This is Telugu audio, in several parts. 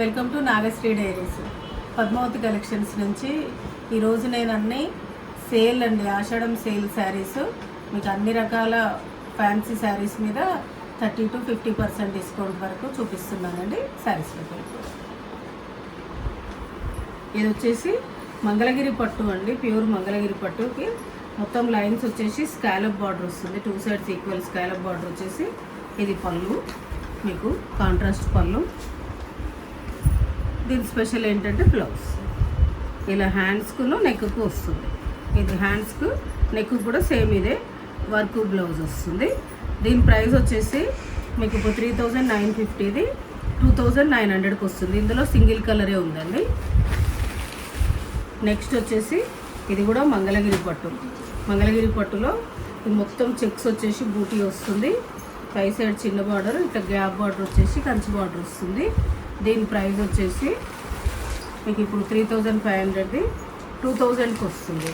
Welcome to Nagasri diaries. Padmavathi collections నుంచి ఈరోజు నేను అన్ని సేల్ అండి ఆషాఢం సేల్ శారీస్. మీకు అన్ని రకాల ఫ్యాన్సీ శారీస్ మీద thirty to fifty percent discount వరకు చూపిస్తున్నానండి శారీస్ ఇది వచ్చేసి మంగళగిరి పట్టు అండి ప్యూర్ మంగళగిరి పట్టుకి. మొత్తం లైన్స్ వచ్చేసి స్కాలప్ బార్డర్ వస్తుంది two sides equal scallop border వచ్చేసి ఇది పళ్ళు మీకు కాంట్రాస్ట్ పళ్ళు. దీని స్పెషల్ ఏంటంటే బ్లౌజ్. ఇలా హ్యాండ్స్కును నెక్కు వస్తుంది. ఇది హ్యాండ్స్కు నెక్ కూడా సేమ్ ఇదే వర్క్ బ్లౌజ్ వస్తుంది. దీని ప్రైస్ వచ్చేసి మీకు ఇప్పుడు త్రీ థౌజండ్ నైన్ ఫిఫ్టీది టూ థౌజండ్ నైన్ హండ్రెడ్కి వస్తుంది. ఇందులో సింగిల్ కలరే ఉందండి. నెక్స్ట్ వచ్చేసి ఇది కూడా మంగళగిరి పట్టు. మంగళగిరి పట్టులో మొత్తం చెక్స్ వచ్చేసి బూటీ వస్తుంది. పై సైడ్ చిన్న బార్డర్ ఇట్లా గ్యాప్ బార్డర్ వచ్చేసి కంచి బార్డర్ వస్తుంది. దీని ప్రైస్ వచ్చేసి మీకు ఇప్పుడు త్రీ థౌజండ్ ఫైవ్ హండ్రెడ్ది టూ థౌజండ్కి వస్తుంది.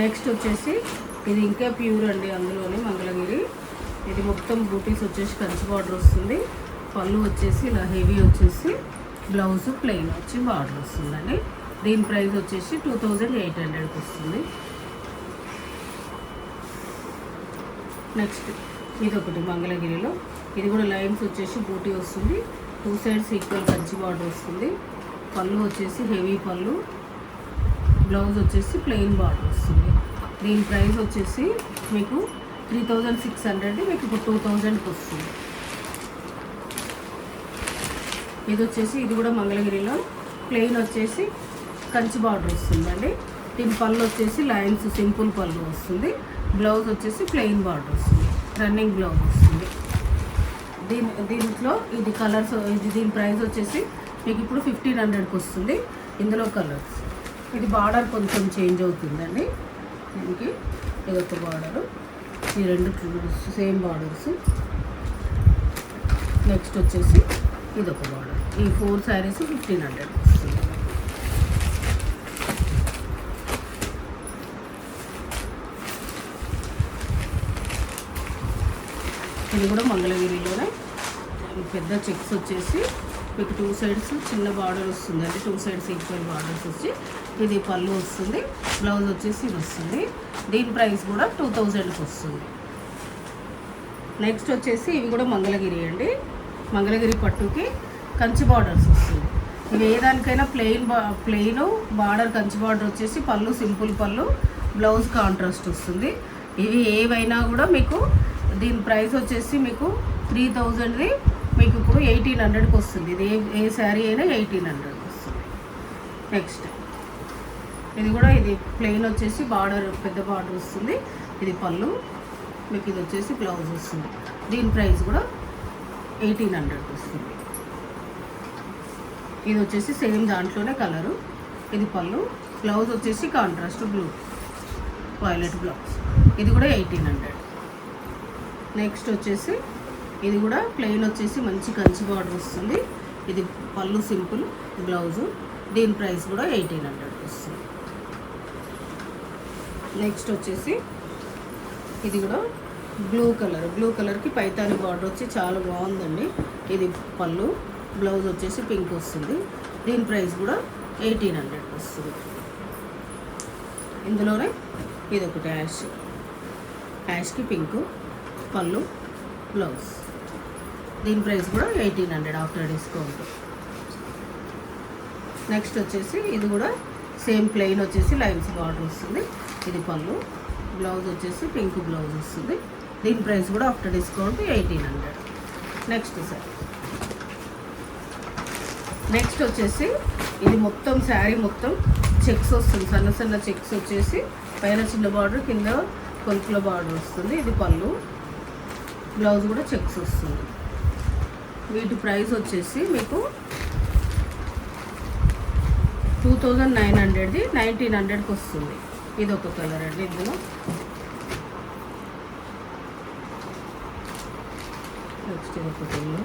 నెక్స్ట్ వచ్చేసి ఇది ఇంకా ప్యూర్ అండి అందులోనే మంగళగిరి. ఇది మొత్తం బూటీస్ వచ్చేసి కంచి బార్డర్ వస్తుంది. పళ్ళు వచ్చేసి ఇలా హెవీ వచ్చేసి బ్లౌజ్ ప్లెయిన్ వచ్చి బార్డర్ వస్తుందండి. దీని ప్రైస్ వచ్చేసి టూ థౌజండ్ ఎయిట్ హండ్రెడ్కి వస్తుంది. నెక్స్ట్ ఇది ఒకటి మంగళగిరిలో. ఇది కూడా లైన్స్ వచ్చేసి బూటీ వస్తుంది. Two sides equal Kanchi border వస్తుంది. పళ్ళు వచ్చేసి హెవీ పళ్ళు. బ్లౌజ్ వచ్చేసి ప్లెయిన్ బార్డర్ వస్తుంది. దీని ప్రైస్ వచ్చేసి మీకు త్రీ థౌజండ్ సిక్స్ హండ్రెడ్ మీకు ఇప్పుడు టూ థౌజండ్కి వస్తుంది. ఇది వచ్చేసి ఇది కూడా మంగళగిరిలో. ప్లెయిన్ వచ్చేసి కంచి బార్డర్ వస్తుందండి. దీని పళ్ళు వచ్చేసి లైన్స్ సింపుల్ పళ్ళు వస్తుంది. బ్లౌజ్ వచ్చేసి ప్లెయిన్ బార్డర్ వస్తుంది. రన్నింగ్ బ్లౌజ్ వస్తుంది. దీని దీంట్లో ఇది కలర్స్ ఇది దీని ప్రైస్ వచ్చేసి మీకు ఇప్పుడు ఫిఫ్టీన్ హండ్రెడ్కి వస్తుంది. ఇందులో కలర్స్ ఇది బార్డర్ కొంచెం చేంజ్ అవుతుందండి. దీనికి ఇదొక బార్డరు ఈ రెండు సేమ్ బార్డర్స్ నెక్స్ట్ వచ్చేసి ఇది ఒక బార్డర్ ఈ ఫోర్ శారీస్ ఫిఫ్టీన్ హండ్రెడ్ వస్తుంది ఇది కూడా మంగళగిరిలోనే. పెద్ద చెక్స్ వచ్చేసి మీకు టూ సైడ్స్ చిన్న బార్డర్ వస్తుందండి టూ సైడ్స్ ఈక్వల్ బార్డర్స్ వచ్చి ఇది పళ్ళు వస్తుంది బ్లౌజ్ వచ్చేసి ఇది వస్తుంది. దీని ప్రైస్ కూడా టూ థౌజండ్కి వస్తుంది. నెక్స్ట్ వచ్చేసి ఇవి కూడా మంగళగిరి అండి. మంగళగిరి పట్టుకి కంచి బార్డర్స్ వస్తుంది. ఇవి ఏ దానికైనా ప్లెయిన్ బా ప్లెయిన్ బార్డర్ కంచి బార్డర్ వచ్చేసి పళ్ళు సింపుల్ పళ్ళు బ్లౌజ్ కాంట్రాస్ట్ వస్తుంది. ఇవి ఏవైనా కూడా మీకు దీని ప్రైస్ వచ్చేసి మీకు త్రీ థౌజండ్ది మీకు ఇప్పుడు ఎయిటీన్ హండ్రెడ్కి వస్తుంది. ఇది ఏ ఏ శారీ అయినా ఎయిటీన్ హండ్రెడ్కి వస్తుంది. నెక్స్ట్ ఇది కూడా ఇది ప్లెయిన్ వచ్చేసి బార్డర్ పెద్ద బార్డర్ వస్తుంది. ఇది పళ్ళు. మీకు ఇది వచ్చేసి బ్లౌజ్ వస్తుంది. దీని ప్రైస్ కూడా ఎయిటీన్ హండ్రెడ్ వస్తుంది. ఇది వచ్చేసి సేమ్ దాంట్లోనే కలరు ఇది పళ్ళు. బ్లౌజ్ వచ్చేసి కాంట్రాస్ట్ బ్లూ వైలెట్ బ్లౌజ్ ఇది కూడా ఎయిటీన్ హండ్రెడ్ నెక్స్ట్ వచ్చేసి ఇది కూడా ప్లెయిన్ వచ్చేసి మంచి కంచి బార్డర్ వస్తుంది. ఇది పళ్ళు సింపుల్ బ్లౌజు. దీని ప్రైస్ కూడా ఎయిటీన్ హండ్రెడ్ వస్తుంది. నెక్స్ట్ వచ్చేసి ఇది కూడా బ్లూ కలర్ బ్లూ కలర్కి పైతాని బార్డర్ వచ్చి చాలా బాగుందండి. ఇది పళ్ళు బ్లౌజ్ వచ్చేసి పింక్ వస్తుంది. దీని ప్రైస్ కూడా ఎయిటీన్ హండ్రెడ్ వస్తుంది. ఇందులోనే ఇది ఒకటి యాష్. యాష్కి పింక్ పళ్ళు బ్లౌజ్. దీని ప్రైస్ కూడా eighteen hundred after discount. Next వచ్చేసి ఇది కూడా సేమ్ ప్లెయిన్ వచ్చేసి లైన్స్ బార్డర్ వస్తుంది. ఇది పళ్ళు బ్లౌజ్ వచ్చేసి పింక్ బ్లౌజ్ వస్తుంది. దీని ప్రైస్ కూడా after discount eighteen hundred. Next sir. Next వచ్చేసి ఇది మొత్తం శారీ మొత్తం చెక్స్ వస్తుంది. సన్న సన్న చెక్స్ వచ్చేసి పైన చిన్న బార్డర్ కింద కొలుపుల బార్డర్ వస్తుంది. ఇది పళ్ళు. బ్లౌజ్ కూడా చెక్స్ వస్తుంది. వీటి ప్రైస్ వచ్చేసి మీకు టూ థౌజండ్ నైన్ హండ్రెడ్ది నైన్టీన్ హండ్రెడ్కి వస్తుంది. ఇది ఒక కలర్ అండి ఇందులో. నెక్స్ట్ ఇది ఒకటి. ఉంది.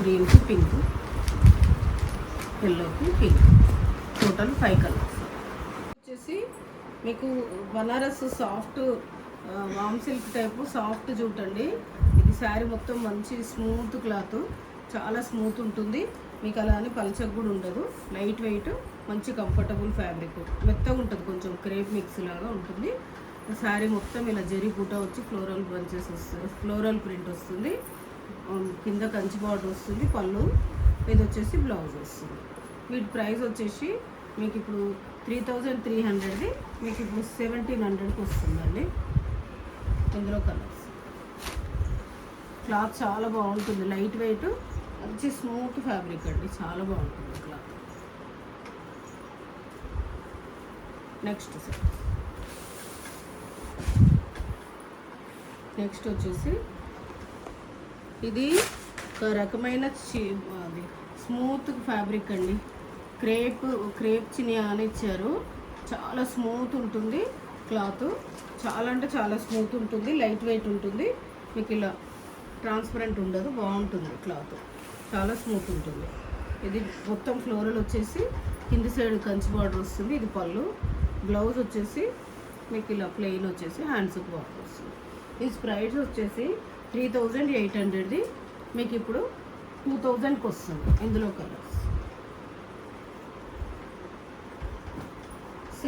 గ్రీన్కి పింక్ ఎల్లోకి పింక్. టోటల్ ఫైవ్ కలర్ మీకు Banaras soft warm silk type soft చూడండి ఇది శారీ మొత్తం మంచి స్మూత్ క్లాత్ చాలా స్మూత్ ఉంటుంది. మీకు అలా అని పలచగా కూడా ఉండదు. లైట్ వెయిట్ మంచి కంఫర్టబుల్ ఫ్యాబ్రిక్. మెత్తగా ఉంటుంది కొంచెం క్రేప్ మిక్స్ లాగా ఉంటుంది. శారీ మొత్తం ఇలా జరీ బూట వచ్చి ఫ్లోరల్ బంచెస్ వస్తుంది ఫ్లోరల్ ప్రింట్ వస్తుంది. కింద కంచి బార్డర్ వస్తుంది పళ్ళు. ఇది వచ్చేసి బ్లౌజ్ వస్తుంది. వీటి ప్రైస్ వచ్చేసి మీకు ఇప్పుడు త్రీ థౌజండ్ త్రీ హండ్రెడ్ది. మీకు ఇప్పుడు సెవెంటీన్ హండ్రెడ్కి వస్తుందండి. ఇందులో కలర్స్. క్లాత్ చాలా బాగుంటుంది. లైట్ వెయిట్ మంచి స్మూత్ ఫ్యాబ్రిక్ అండి. చాలా బాగుంటుంది క్లాత్. Next sir. నెక్స్ట్ వచ్చేసి ఇది ఒక రకమైన అది స్మూత్ ఫ్యాబ్రిక్ అండి. క్రేప్ క్రేప్ చినియా అని ఇచ్చారు. చాలా స్మూత్ ఉంటుంది క్లాత్. చాలా అంటే చాలా స్మూత్ ఉంటుంది లైట్ వెయిట్ ఉంటుంది. మీకు ఇలా ట్రాన్స్పరెంట్ ఉండదు బాగుంటుంది క్లాత్. చాలా స్మూత్ ఉంటుంది. ఇది మొత్తం ఫ్లోరల్ వచ్చేసి కింది సైడ్ కంచి బార్డర్ వస్తుంది ఇది పళ్ళు. బ్లౌజ్ వచ్చేసి మీకు ఇలా ప్లెయిన్ వచ్చేసి హ్యాండ్స్కి బార్డర్ వస్తుంది. ఈ ప్రైస్ వచ్చేసి త్రీ థౌజండ్ ఎయిట్ హండ్రెడ్ది. మీకు ఇప్పుడు టూ థౌజండ్కి వస్తుంది ఇందులో కలర్స్.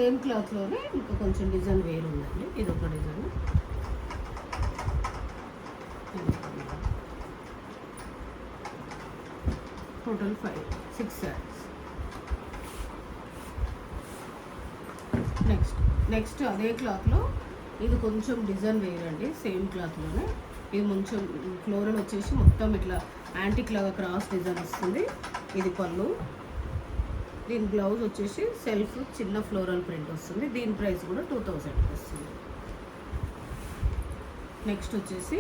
సేమ్ క్లాత్లోనే ఇంకా కొంచెం డిజైన్ వేరుందండి ఇది ఒక design. Total five six sarees. Next next అదే క్లాత్లో ఇది కొంచెం డిజైన్ వేరండి సేమ్ క్లాత్లోనే. ఇది కొంచెం ఫ్లోరల్ వచ్చేసి మొత్తం ఇట్లా యాంటిక్ లాగా క్రాస్ డిజైన్ వస్తుంది. ఇది పళ్ళు. దీని బ్లౌజ్ వచ్చేసి సెల్ఫ్ చిన్న ఫ్లోరల్ ప్రింట్ వస్తుంది. దీని ప్రైస్ కూడా టూ థౌజండ్ వస్తుంది. నెక్స్ట్ వచ్చేసి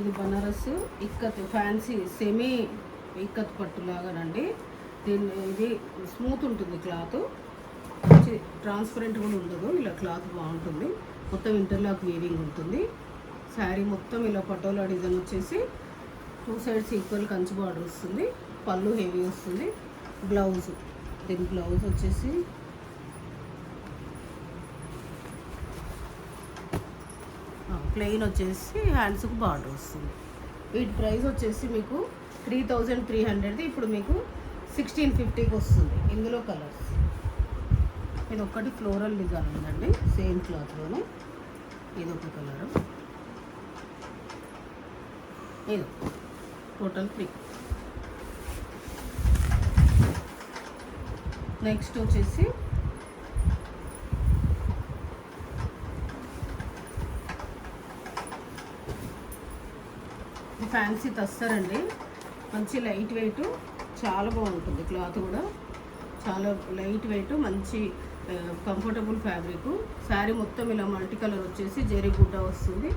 ఇది బనారస్ ఇక్కత్ ఫ్యాన్సీ సెమీ ఇక్కత్ పట్టులాగానండి. దీన్ని ఇది స్మూత్ ఉంటుంది క్లాత్. ట్రాన్స్పరెంట్ కూడా ఉండదు. ఇలా క్లాత్ బాగుంటుంది. మొత్తం ఇంటర్లాక్ వీవింగ్ ఉంటుంది. శారీ మొత్తం ఇలా పటోలా డిజైన్ వచ్చేసి two sides equal Kanchi border వస్తుంది. పళ్ళు హెవీ వస్తుంది. బ్లౌజ్. దీని బ్లౌజ్ వచ్చేసి ప్లెయిన్ వచ్చేసి హ్యాండ్స్కి బార్డర్ వస్తుంది. వీటి ప్రైస్ వచ్చేసి మీకు త్రీ థౌజండ్ త్రీ హండ్రెడ్ది ఇప్పుడు మీకు సిక్స్టీన్ ఫిఫ్టీకి వస్తుంది. ఇందులో కలర్స్. ఇది ఒక్కటి ఫ్లోరల్ డిజైన్ ఉందండి సేమ్ క్లాత్లోనే. ఇది ఒక కలరు. ఇది. Total three. నెక్స్ట్ వచ్చేసి ఫ్యాన్సీ తస్తారండి మంచి లైట్ వెయిట్ చాలా బాగుంటుంది క్లాత్ కూడా. చాలా లైట్ వెయిట్ మంచి కంఫర్టబుల్ ఫ్యాబ్రిక్. శారీ మొత్తం ఇలా మల్టీ కలర్ వచ్చేసి జెరీ గుడ్డ వస్తుంది.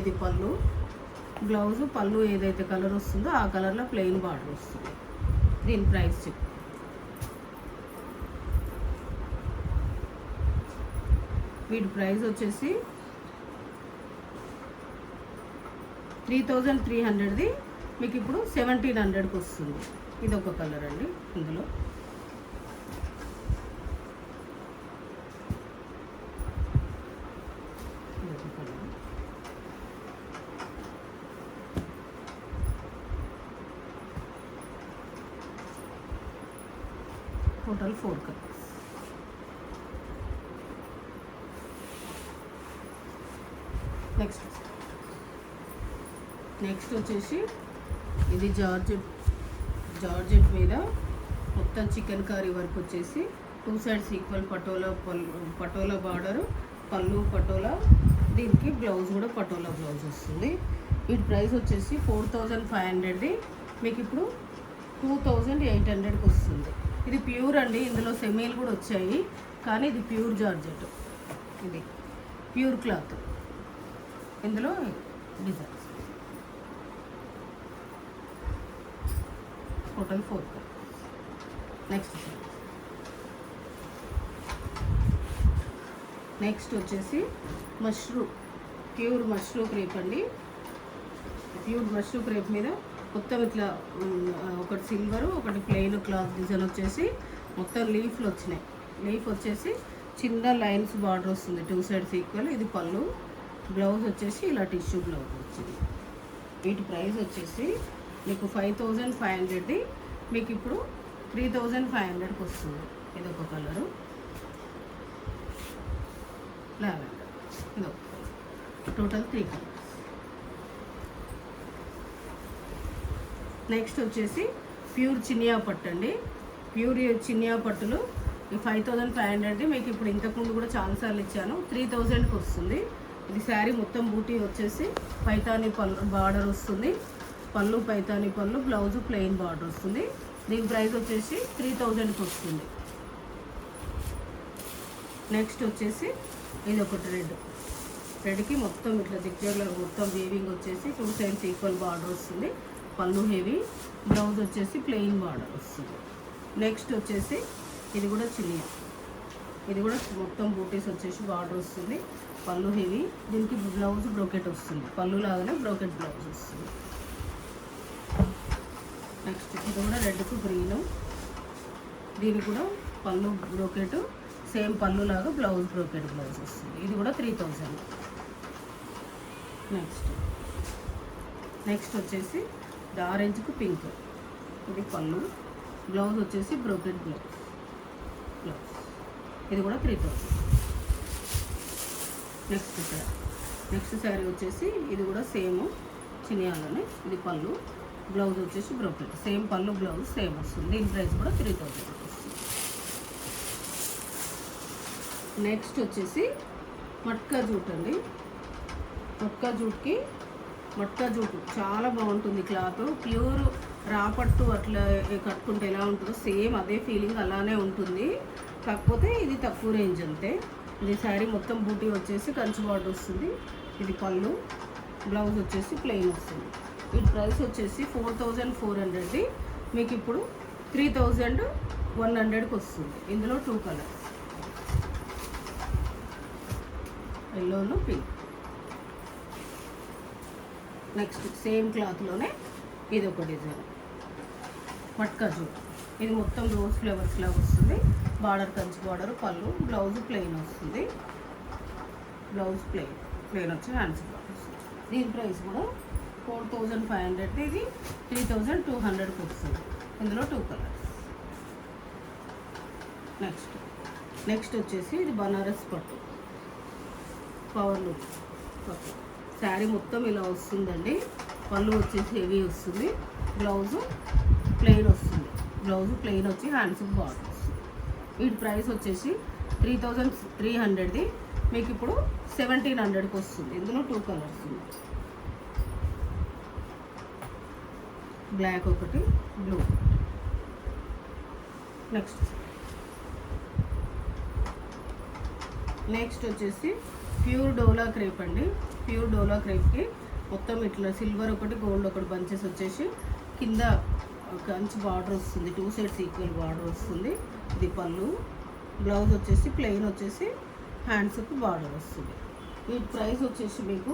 ఇది పళ్ళు. బ్లౌజ్ పళ్ళు ఏదైతే కలర్ వస్తుందో ఆ కలర్లో ప్లెయిన్ బార్డర్ వస్తుంది. దీని ప్రైస్ చెప్పు. వీటి ప్రైస్ వచ్చేసి త్రీ థౌజండ్ త్రీ హండ్రెడ్ది. మీకు ఇప్పుడు సెవెంటీన్ హండ్రెడ్కి వస్తుంది. ఇది ఒక కలర్ అండి ఇందులో. Total four colours next next వచ్చేసి ఇది జార్జెట్ జార్జెట్ మీద మొత్తం చికెన్ కర్రీ వర్క్ వచ్చేసి two sides equal patola pallu patola border పళ్ళు పటోలా దీనికి బ్లౌజ్ కూడా పటోలా బ్లౌజ్ వస్తుంది. వీటి ప్రైస్ వచ్చేసి ఫోర్ థౌజండ్ ఫైవ్ హండ్రెడ్ది మీకు ఇప్పుడు టూ థౌజండ్ ఎయిట్ హండ్రెడ్కి వస్తుంది. ఇది ప్యూర్ అండి ఇందులో సెమీలు కూడా వచ్చాయి కానీ ఇది ప్యూర్ జార్జెట్. ఇది ప్యూర్ క్లాత్. ఇందులో design. Total four next next వచ్చేసి మష్రూమ్ ప్యూర్ మష్రూమ్ క్రేప్ అండి. ప్యూర్ మష్రూమ్ క్రేప్ మీద మొత్తం ఇట్లా ఒకటి సిల్వర్ ఒకటి ప్లెయిన్ క్లాత్ డిజైన్ వచ్చేసి మొత్తం లీఫ్లు వచ్చినాయి. లీఫ్ వచ్చేసి చిన్న లైన్స్ బార్డర్ వస్తుంది. టూ సైడ్స్ ఈక్వల్ ఇది పళ్ళు. బ్లౌజ్ వచ్చేసి ఇలా టిష్యూ బ్లౌజ్ వచ్చింది. వీటి ప్రైస్ వచ్చేసి మీకు ఫైవ్ థౌజండ్ ఫైవ్ హండ్రెడ్ది మీకు ఇప్పుడు త్రీ థౌజండ్ ఫైవ్ హండ్రెడ్కి వస్తుంది. ఇది ఒక colour lavender total three colours next వచ్చేసి ప్యూర్ చినియా పట్టు అండి. ప్యూర్ చినియా పట్టులు ఈ ఫైవ్ థౌజండ్ ఫైవ్ హండ్రెడ్ మీకు ఇప్పుడు ఇంతకుముందు కూడా చాలాసార్లు ఇచ్చాను. త్రీ థౌజండ్కి వస్తుంది. ఇది శారీ మొత్తం బూటీ వచ్చేసి పైతాని పల్ బార్డర్ వస్తుంది. పళ్ళు పైతాని పళ్ళు బ్లౌజ్ ప్లెయిన్ బార్డర్ వస్తుంది. దీని ప్రైస్ వచ్చేసి త్రీ థౌజండ్కి వస్తుంది. నెక్స్ట్ వచ్చేసి ఇది ఒకటి రెడ్. రెడ్కి మొత్తం ఇట్లా దిగ్గరలో మొత్తం వీవింగ్ వచ్చేసి టూ సైడ్స్ ఈక్వల్ బార్డర్ వస్తుంది. పళ్ళు హెవీ బ్లౌజ్ వచ్చేసి ప్లెయిన్ బార్డర్ వస్తుంది. నెక్స్ట్ వచ్చేసి ఇది కూడా చినియా ఇది కూడా మొత్తం బూటీస్ వచ్చేసి బార్డర్ వస్తుంది. పళ్ళు హెవీ దీనికి బ్లౌజ్ బ్రోకెట్ వస్తుంది. పళ్ళు లాగానే బ్రోకెట్ బ్లౌజ్ వస్తుంది. నెక్స్ట్ ఇది కూడా రెడ్కు గ్రీను. దీని కూడా పళ్ళు బ్రోకెట్ సేమ్ పళ్ళు లాగా బ్లౌజ్ బ్రోకెట్ బ్లౌజ్ వస్తుంది. ఇది కూడా త్రీ థౌజండ్ నెక్స్ట్ నెక్స్ట్ వచ్చేసి ఇది ఆరెంజ్కు పింక్. ఇది పళ్ళు. బ్లౌజ్ వచ్చేసి బ్రోకెట్ బ్లౌజ్ బ్లౌజ్. ఇది కూడా three thousand next sari next sari వచ్చేసి ఇది కూడా సేమ్ చినియాలోనే. ఇది పళ్ళు. బ్లౌజ్ వచ్చేసి brocade same pallu blouse same వస్తుంది. దీని ప్రైస్ కూడా త్రీ థౌజండ్ నెక్స్ట్ వచ్చేసి మట్కా జూట్ అండి. మట్కా జూట్కి మట్కా జూట్ చాలా బాగుంటుంది క్లాత్. ప్యూర్ రాపట్టు అట్లా కట్టుకుంటే ఎలా ఉంటుందో సేమ్ అదే ఫీలింగ్ అలానే ఉంటుంది. కాకపోతే ఇది తక్కువ రేంజ్ అంతే. ఇది శారీ మొత్తం బూటీ వచ్చేసి కంచి బార్డర్ వస్తుంది. ఇది పళ్ళు బ్లౌజ్ వచ్చేసి ప్లెయిన్ వస్తుంది. వీటి ప్రైస్ వచ్చేసి ఫోర్ థౌజండ్ ఫోర్ హండ్రెడ్ది మీకు ఇప్పుడు త్రీ థౌజండ్ వన్ హండ్రెడ్కి వస్తుంది. ఇందులో టూ కలర్స్ ఎల్లోను పింక్ నెక్స్ట్ సేమ్ క్లాత్లోనే ఇది ఒక డిజైన్ మట్కా జూట్ ఇది మొత్తం రోజ్ ఫ్లేవర్స్ లాగా వస్తుంది. Border Kanchi border pallu blouse plain వస్తుంది. బ్లౌజ్ ప్లెయిన్ ప్లెయిన్ వచ్చి హ్యాండ్స్ బార్డర్ వస్తుంది దీని ప్రైస్ కూడా ఫోర్ థౌజండ్ ఫైవ్ హండ్రెడ్ ఇది త్రీ థౌజండ్ టూ హండ్రెడ్కి వస్తుంది ఇందులో టూ కలర్స్ నెక్స్ట్ నెక్స్ట్ వచ్చేసి ఇది బనారస్ పట్టు. పవర్ పట్టు. శారీ మొత్తం ఇలా వస్తుందండి. పళ్ళు వచ్చేసి హెవీ వస్తుంది. బ్లౌజు ప్లెయిన్ వస్తుంది. బ్లౌజ్ ప్లెయిన్ వచ్చి హ్యాండ్స్ బార్డర్ వస్తుంది. వీటి ప్రైస్ వచ్చేసి త్రీ థౌజండ్ త్రీ హండ్రెడ్ది. మీకు ఇప్పుడు సెవెంటీన్ హండ్రెడ్కి వస్తుంది. ఇందులో టూ కలర్స్ ఉన్నాయి. బ్లాక్ ఒకటి బ్లూ నెక్స్ట్ నెక్స్ట్ వచ్చేసి ప్యూర్ డోలా క్రేప్ అండి. ప్యూర్ డోలా క్రేప్కి మొత్తం ఇట్లా సిల్వర్ ఒకటి గోల్డ్ ఒకటి బంచెస్ వచ్చేసి కింద కంచి బార్డర్ వస్తుంది. టూ సైడ్స్ ఈక్వల్ బార్డర్ వస్తుంది. ఇది పళ్ళు. బ్లౌజ్ వచ్చేసి ప్లెయిన్ వచ్చేసి హ్యాండ్స్కి బార్డర్ వస్తుంది. ఈ ప్రైస్ వచ్చేసి మీకు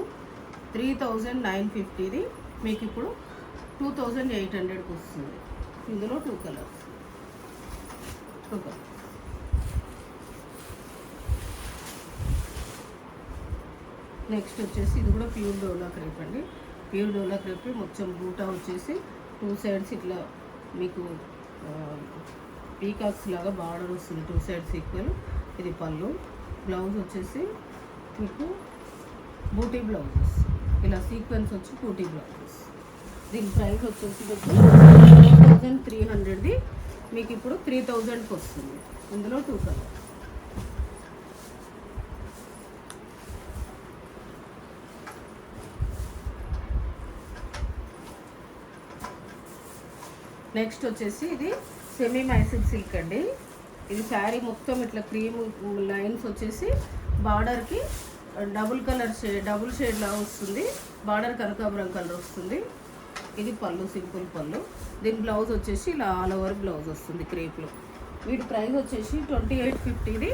త్రీ థౌజండ్ నైన్ ఫిఫ్టీది మీకు ఇప్పుడు టూ థౌజండ్ ఎయిట్ హండ్రెడ్కి వస్తుంది. ఇందులో two colours two colours next వచ్చేసి ఇది కూడా ప్యూర్ డోలా క్రేప్ అండి. ప్యూర్ డోలా క్రేప్ మొత్తం బూటా వచ్చేసి టూ సైడ్స్ ఇట్లా మీకు పీకాక్స్ లాగా బార్డర్ వస్తుంది. టూ సైడ్స్ ఈక్వల్ ఇది పళ్ళు. బ్లౌజ్ వచ్చేసి మీకు బూటీ బ్లౌజెస్ ఇలా సీక్వెన్స్ వచ్చి బూటీ బ్లౌజ్ దీని ప్రైస్ వచ్చేసి మీకు థౌజండ్ త్రీ హండ్రెడ్ది. మీకు ఇప్పుడు త్రీ థౌజండ్కి వస్తుంది ఇందులో టూ కలర్ నెక్స్ట్ వచ్చేసి ఇది సెమీ మైసూర్ సిల్క్ అండి. ఇది శారీ మొత్తం ఇట్లా క్రీమ్ లైన్స్ వచ్చేసి బార్డర్కి double colour shade double shade లాగా వస్తుంది. బార్డర్ కనకాబరం కలర్ వస్తుంది. ఇది పళ్ళు సింపుల్ పళ్ళు. దీని బ్లౌజ్ వచ్చేసి ఇలా ఆల్ ఓవర్ బ్లౌజ్ వస్తుంది క్రేప్లో. వీటి ప్రైస్ వచ్చేసి ట్వంటీ ఎయిట్ ఫిఫ్టీది.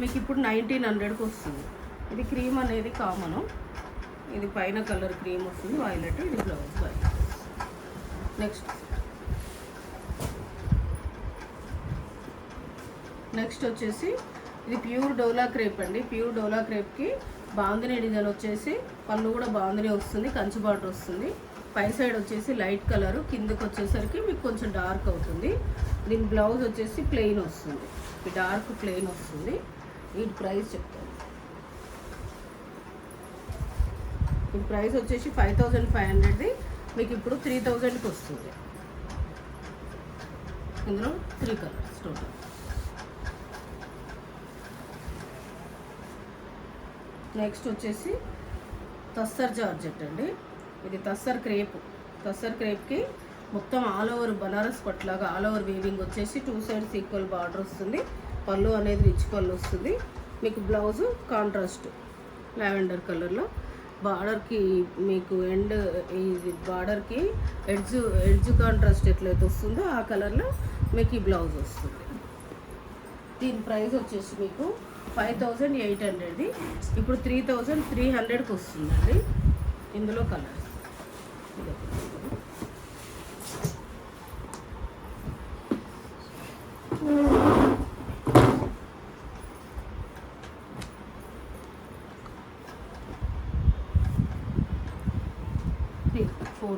మీకు ఇప్పుడు నైన్టీన్ హండ్రెడ్కి వస్తుంది. ఇది క్రీమ్ అనేది కామను. ఇది పైన కలర్ క్రీమ్ వస్తుంది వైలెట్ ఇది బ్లౌజ్ వైలెట్. నెక్స్ట్. నెక్స్ట్ వచ్చేసి ఇది ప్యూర్ డోలా క్రేప్ అండి. ప్యూర్ డోలా క్రేప్కి బాందిని డిజైన్ వచ్చేసి పళ్ళు కూడా బాందిని వస్తుంది కంచి బార్డర్ వస్తుంది. పై సైడ్ వచ్చేసి లైట్ కలర్ కిందకి వచ్చేసరికి మీకు కొంచెం డార్క్ అవుతుంది. దీని బ్లౌజ్ వచ్చేసి ప్లెయిన్ వస్తుంది. ఈ డార్క్ ప్లెయిన్ వస్తుంది. వీటి ప్రైస్ చెప్తాను. ఈ ప్రైస్ వచ్చేసి ఫైవ్ థౌజండ్ ఫైవ్ హండ్రెడ్ది. మీకు ఇప్పుడు త్రీ థౌజండ్కి వస్తుంది. ఇందులో త్రీ కలర్స్ టోటల్. నెక్స్ట్ వచ్చేసి తస్సర్ జార్జెట్ అండి. ఇది తస్సర్ క్రేప్. తస్సర్ క్రేప్కి మొత్తం ఆల్ ఓవర్ బనారస్ పట్లాగా ఆల్ ఓవర్ వీవింగ్ వచ్చేసి టూ సైడ్స్ ఈక్వల్ బార్డర్ వస్తుంది. పళ్ళు అనేది రిచ్ పళ్ళు వస్తుంది. మీకు బ్లౌజు కాంట్రాస్ట్ లావెండర్ కలర్లో. బార్డర్కి మీకు ఎండ్ ఈ బార్డర్కి ఎడ్జ్ ఎడ్జ్ కాంట్రాస్ట్ ఎట్లయితే వస్తుందో ఆ కలర్లో మీకు ఈ బ్లౌజ్ వస్తుంది. దీని ప్రైస్ వచ్చేసి మీకు ఫైవ్ థౌజండ్ ఎయిట్ హండ్రెడ్ది ఇప్పుడు త్రీ థౌజండ్ త్రీ హండ్రెడ్కి వస్తుందండి. ఇందులో కలర్స్. ఫోర్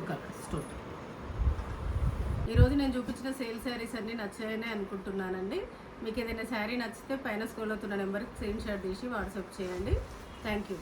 కలర్స్ టోటల్ ఈరోజు నేను చూపించిన సేల్ శారీస్ అన్నీ నచ్చాయని అనుకుంటున్నానండి. మీకు ఏదైనా శారీ నచ్చితే పైన స్కూల్ అవుతున్న నెంబర్కి స్క్రీన్ షాట్ తీసి వాట్సాప్ చేయండి. Thank you